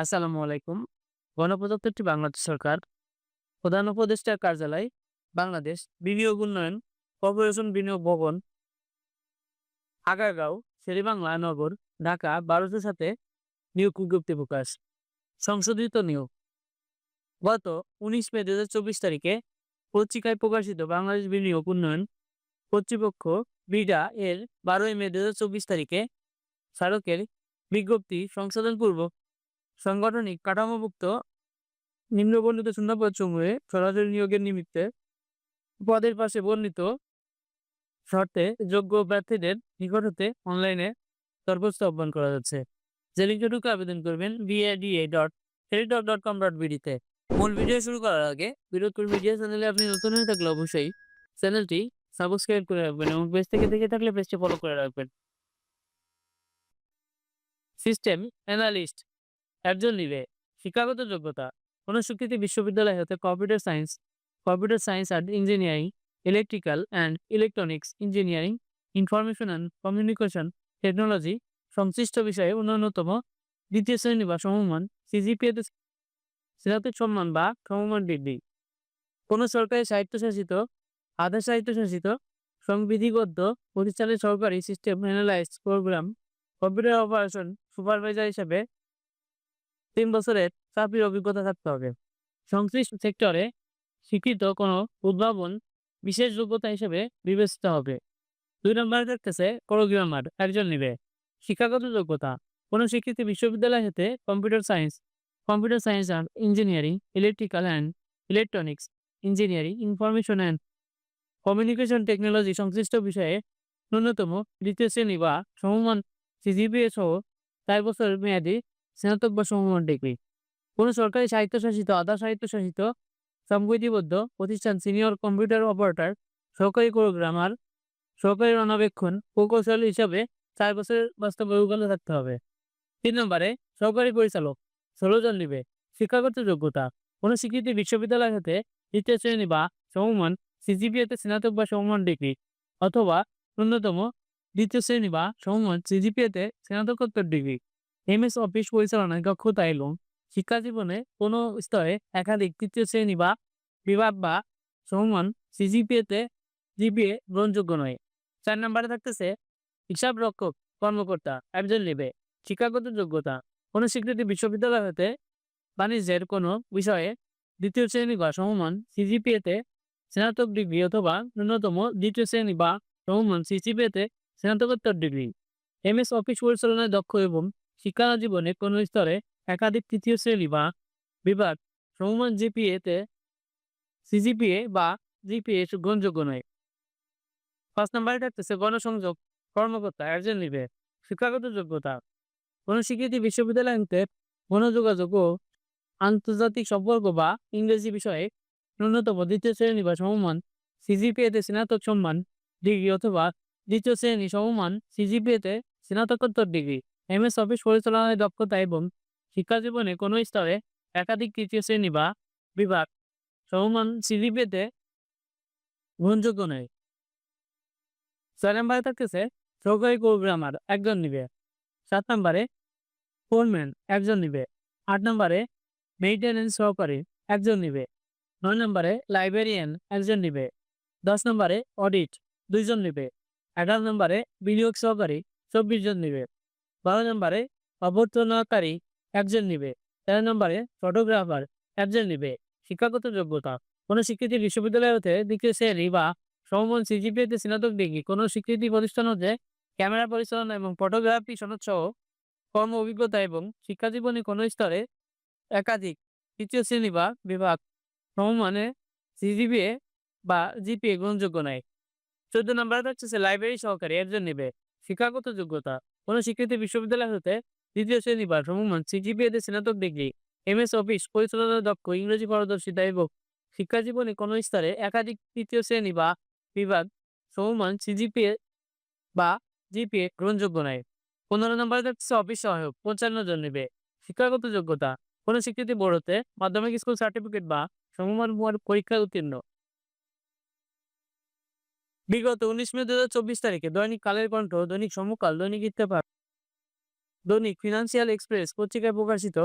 আসসালামু আলাইকুম। গণপ্রজাতন্ত্রী বাংলাদেশ সরকার, প্রধান উপদেষ্টার কার্যালয়, বাংলাদেশ বিনিয়োগ উন্নয়ন, কর্পোরেশন বিনিয়োগ ভবন, আগারগাঁও, শেরেবাংলা, নগর, ঢাকা বারোশোর সাথে নিয়োগ বিজ্ঞপ্তি প্রকাশ, সংশোধিত নিয়োগ। গত উনিশ মে দু তারিখে পত্রিকায় প্রকাশিত বাংলাদেশ বিনিয়োগ উন্নয়ন কর্তৃপক্ষ বিডা এর বারোই মে দু তারিখে স্মারকের বিজ্ঞপ্তি সংশোধনপূর্বক সাংগঠনিক কাঠামোভুক্ত নিম্নবর্ণিত শূন্যপদ সমূহে সরাসরি নিয়োগের নিমিত্তে পদের পাশে বর্ণিত শর্তে যোগ্য প্রার্থীদের নিকট হতে অনলাইনে দরখাস্ত আহ্বান করা যাচ্ছে। যে লিঙ্কে ঢুকে আবেদন করবেন BADA dot Teletalk dot com dot বিডিতে মূল ভিডিও শুরু করার আগে বিরোধপুর মিডিয়া চ্যানেলে আপনি নতুন হয়ে থাকলে অবশ্যই চ্যানেলটি সাবস্ক্রাইব করে রাখবেন এবং পেজ থেকে দেখে থাকলে পেজটি ফলো করে রাখবেন। সিস্টেম অ্যানালিস্ট একজন নিবে। শিক্ষাগত যোগ্যতা। কোনো স্বীকৃতি বিশ্ববিদ্যালয় হতে computer science computer science and engineering, electrical and electronics engineering, information and communication technology সংশ্লিষ্ট বিষয়ে ন্যূনতম দ্বিতীয় শ্রেণি বা সমমান সিজিপিএতে স্নাতক সম্মান বা সমমান ডিগ্রি। কোনো সরকারি স্বায়ত্তশাসিত, আধা স্বায়ত্তশাসিত, সংবিধিবদ্ধ, প্রতিষ্ঠানের সরকারি system analyse program computer operation supervisor হিসেবে তিন বছরের চাকরির অভিজ্ঞতা থাকতে হবে। সংশ্লিষ্ট সেক্টরে স্বীকৃত কোনো উদ্ভাবন বিশেষ যোগ্যতা হিসেবে বিবেচিত হবে। দুই নম্বরে থাকতেছে প্রোগ্রামার একজন নিবে। শিক্ষাগত যোগ্যতা। কোনো স্বীকৃতি বিশ্ববিদ্যালয় হতে computer science computer science and engineering, electrical and electronics, engineering, information and communication technology সংশ্লিষ্ট বিষয়ে ন্যূনতম দ্বিতীয় শ্রেণি বা সমমান সিজিপিএ সহ চার বছর মেয়াদী স্নাতক বা সমমান ডিগ্রি। কোনো সরকারি স্বায়ত্তশাসিত, আধা স্বায়ত্তশাসিত সংবিধিবদ্ধ প্রতিষ্ঠান সিনিয়র কম্পিউটার অপারেটর, সহকারী প্রোগ্রামার, সহকারী রণাবেক্ষণ, প্রকৌশল হিসাবে চার বছরের বাস্তব অভিজ্ঞতা থাকতে হবে। তিন নম্বরে, সহকারী পরিচালক, ষোলো জন নিবে। শিক্ষাগত যোগ্যতা, কোনো স্বীকৃতি বিশ্ববিদ্যালয় হতে তৃতীয় শ্রেণি বা সমমান সিজিপিএতে স্নাতক বা সমমান ডিগ্রি, অথবা ন্যূনতম দ্বিতীয় শ্রেণি বা সমমান সিজিপিএতে স্নাতকোত্তর ডিগ্রি। এমএস অফিস পরিচালনায় দক্ষতা শিক্ষা জীবনে কোনো স্তরে একাধিক তৃতীয় শ্রেণি বা বিভাগ বা সমমান সিজিপিএতে জিপিএ গ্রহণযোগ্য নয়। চার নম্বরে থাকতেছে হিসাব রক্ষক কর্মকর্তা একজন নেবে শিক্ষাগত যোগ্যতা। কোনো স্বীকৃতি বিশ্ববিদ্যালয় হতে বাণিজ্যের কোনো বিষয়ে দ্বিতীয় শ্রেণি বা সমমান সিজিপিএতে স্নাতক ডিগ্রি অথবা ন্যূনতম দ্বিতীয় শ্রেণি বা সমমান সিজিপিএতে স্নাতকোত্তর ডিগ্রি। এমএস অফিস পরিচালনায় দক্ষ এবং শিক্ষা জীবনে কোনো স্তরে একাধিক তৃতীয় শ্রেণি বা বিভাগ সমমান জিপিএতে সিজিপিএ বা জিপিএ গ্রহণযোগ্য নয়। পাঁচ নম্বরে থাকতেছে গণসংযোগ, কর্মকর্তা, একজন নিবে, শিক্ষাগত যোগ্যতা। কোনো স্বীকৃতি বিশ্ববিদ্যালয় হতে গণযোগাযোগ ও আন্তর্জাতিক সম্পর্ক বা ইংরেজি বিষয়ে ন্যূনতম দ্বিতীয় শ্রেণি বা সমমান সিজিপিএতে স্নাতক সম্মান ডিগ্রি অথবা দ্বিতীয় শ্রেণি সমমান সিজিপিএতে স্নাতকোত্তর ডিগ্রি। এমএস অফিস পরিচালনায় দক্ষতা এবং শিক্ষা জীবনে কোনো স্তরে একাধিক তৃতীয় শ্রেণি বা বিভাগ সমমান সিজিপিএতে গ্রহণযোগ্য নয়। ছয় নম্বরে থাকতেছে সহকারী প্রোগ্রামার, একজন নিবে। সাত নম্বরে ফোরম্যান, একজন নিবে। আট নম্বরে মেইনটেনেন্স সহকারী, একজন নিবে। নয় নম্বরে লাইব্রেরিয়ান, একজন নিবে। দশ নম্বরে অডিট, দুইজন নিবে। এগারো নম্বরে বিনিয়োগ সহকারী, চব্বিশ জন নিবে। বারো নম্বরে অভ্যর্থনাকারী একজন নিবে। তেরো নম্বরে ফটোগ্রাফার একজন নিবে। শিক্ষাগত যোগ্যতা। কোনো স্বীকৃতি বিশ্ববিদ্যালয় হতে দ্বিতীয় শ্রেণি বা সমমান সিজিপিএতে স্নাতক ডিগ্রি। কোনো স্বীকৃতি প্রতিষ্ঠান হতে ক্যামেরা পরিচালনা এবং ফটোগ্রাফি সনদ সহ কর্ম অভিজ্ঞতা এবং শিক্ষাজীবনে কোনো স্তরে একাধিক তৃতীয় শ্রেণি বা বিভাগ সমমানে সিজিপিএ বা জিপিএ গ্রহণযোগ্য নয় চোদ্দ নম্বরে থাকছে লাইব্রেরি সহকারী একজন নেবে। শিক্ষাগত যোগ্যতা। কোনো স্বীকৃতি বিশ্ববিদ্যালয় হতে দ্বিতীয় শ্রেণি বা সমমান সিজিপিএতে স্নাতক ডিগ্রি, এমএস অফিস পরিচালনা দক্ষ, ইংরেজি পারদর্শিতা এবং শিক্ষা জীবনে কোনো স্তরে একাধিক তৃতীয় শ্রেণি বা বিভাগ সমমান সিজিপিএ বা জিপিএ গ্রহণযোগ্য নয় পনেরো নম্বরে থাকছে অফিস সহায়ক, পঞ্চান্ন জন নেবে। শিক্ষাগত যোগ্যতা, কোনো স্বীকৃতি বোর্ড হতে মাধ্যমিক স্কুল সার্টিফিকেট বা সমমান পরীক্ষায় উত্তীর্ণ। বিগত উনিশ মে দু হাজার চব্বিশ তারিখে দৈনিক কালের কণ্ঠ, দৈনিক সমকাল, দৈনিক ইত্তেফাক, দৈনিক ফিনান্সিয়াল এক্সপ্রেস পত্রিকায় প্রকাশিত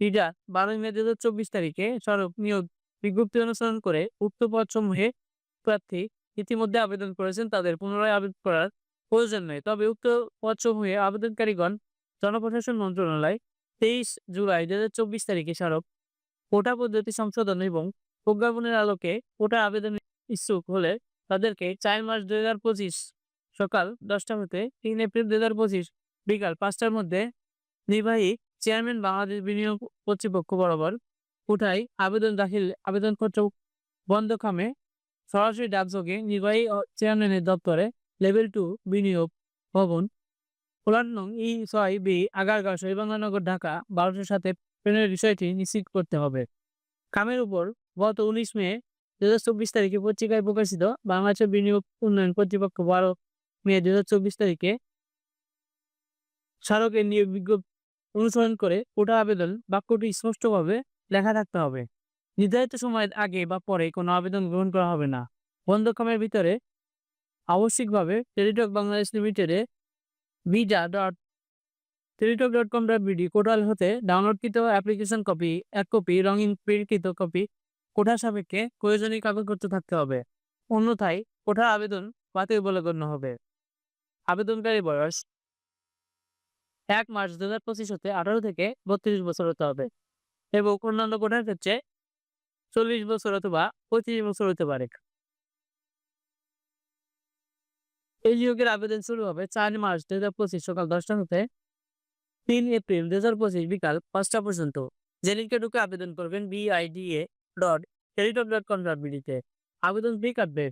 টিজা বারোই মে দু হাজার চব্বিশ তারিখে সড়ক নিয়োগ বিজ্ঞপ্তি অনুসরণ করে উক্ত পদসমূহে প্রার্থী ইতিমধ্যে আবেদন করেছেন। তাদের পুনরায় আবেদন করার প্রয়োজন নেই। তবে উক্ত পদসমূহে আবেদনকারীগণ, জনপ্রশাসন মন্ত্রণালয় তেইশ জুলাই দু হাজার চব্বিশ তারিখে স্মারক কোটা পদ্ধতি সংশোধন এবং প্রজ্ঞাপনের আলোকে কোটা আবেদন ইচ্ছুক হলে তাদেরকে চার মার্চ দুই হাজার পঁচিশ সকাল দশটা হতে তিন এপ্রিল দুই হাজার পঁচিশ বিকাল পাঁচটার মধ্যে নির্বাহী চেয়ারম্যান বাংলাদেশ বিনিয়োগ কর্তৃপক্ষ বরাবর কোটায় আবেদন দাখিল, আবেদনপত্র বন্ধখামে সরাসরি ডাকযোগে নির্বাহী চেয়ারম্যানের দপ্তরে লেভেল টু বিনিয়োগ ভবন ফ্ল্যাট নং ই ছয় বি আগারগাঁও শহীদবাংলানগর ঢাকা বারোশোর সাথে প্রেরণের বিষয়টি নিশ্চিত করতে হবে। কামের উপর গত উনিশ মে দু হাজার চব্বিশ তারিখে পত্রিকায় প্রকাশিত বাংলাদেশের বিনিয়োগ উন্নয়ন কর্তৃপক্ষ বারো মে দু হাজার চব্বিশ তারিখে স্মারকের নিয়োগ বিজ্ঞপ্তি অনুসরণ করে কোটা আবেদন বাক্যটি স্পষ্টভাবে লেখা থাকতে হবে। নির্ধারিত সময়ের আগে বা পরে কোনো আবেদন গ্রহণ করা হবে না। বন্ধক্ষমের ভিতরে আবশ্যিকভাবে টেলিটক বাংলাদেশ লিমিটেডে visa dot Teletalk dot com dot BD কোটাল হতে ডাউনলোডকৃত অ্যাপ্লিকেশন কপি, এক কপি, রঙিন প্রিন্টকৃত কপি কোঠা সাপেক্ষে প্রয়োজনীয় কাগজপত্র থাকতে হবে। অন্যথায় কোঠা আবেদন বাতিল বলে গণ্য হবে। আবেদনকারী বয়স এক মার্চ দু হাজার পঁচিশ হতে আঠারো থেকে বত্রিশ বছর হতে হবে এবং অন্যান্য কোটার ক্ষেত্রে চল্লিশ বছর অথবা পঁয়ত্রিশ বছর হতে পারে। এই নিয়োগের আবেদন শুরু হবে চার মার্চ দু হাজার পঁচিশ সকাল দশটা হতে তিন এপ্রিল দু হাজার পঁচিশ বিকাল পাঁচটা পর্যন্ত। যে লিঙ্কে ঢুকে আবেদন করবেন BIDA dot Teletalk dot com dot আবেদন ফি কাটবে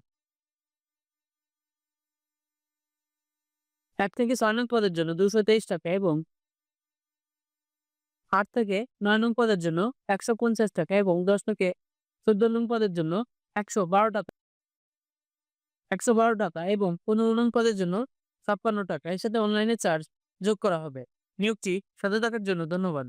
এক থেকে ছয় নং পদের জন্য দুশো তেইশ টাকা এবং আট থেকে নয় নং পদের জন্য একশো পঞ্চাশ টাকা এবং দশ থেকে চোদ্দ নং পদের জন্য একশো বারো টাকা। একশো বারো টাকা এবং পনেরো নং পদের জন্য ছাপ্পান্ন টাকা। এর সাথে অনলাইনে চার্জ যোগ করা হবে। নিয়োগটি সাথে থাকার জন্য ধন্যবাদ।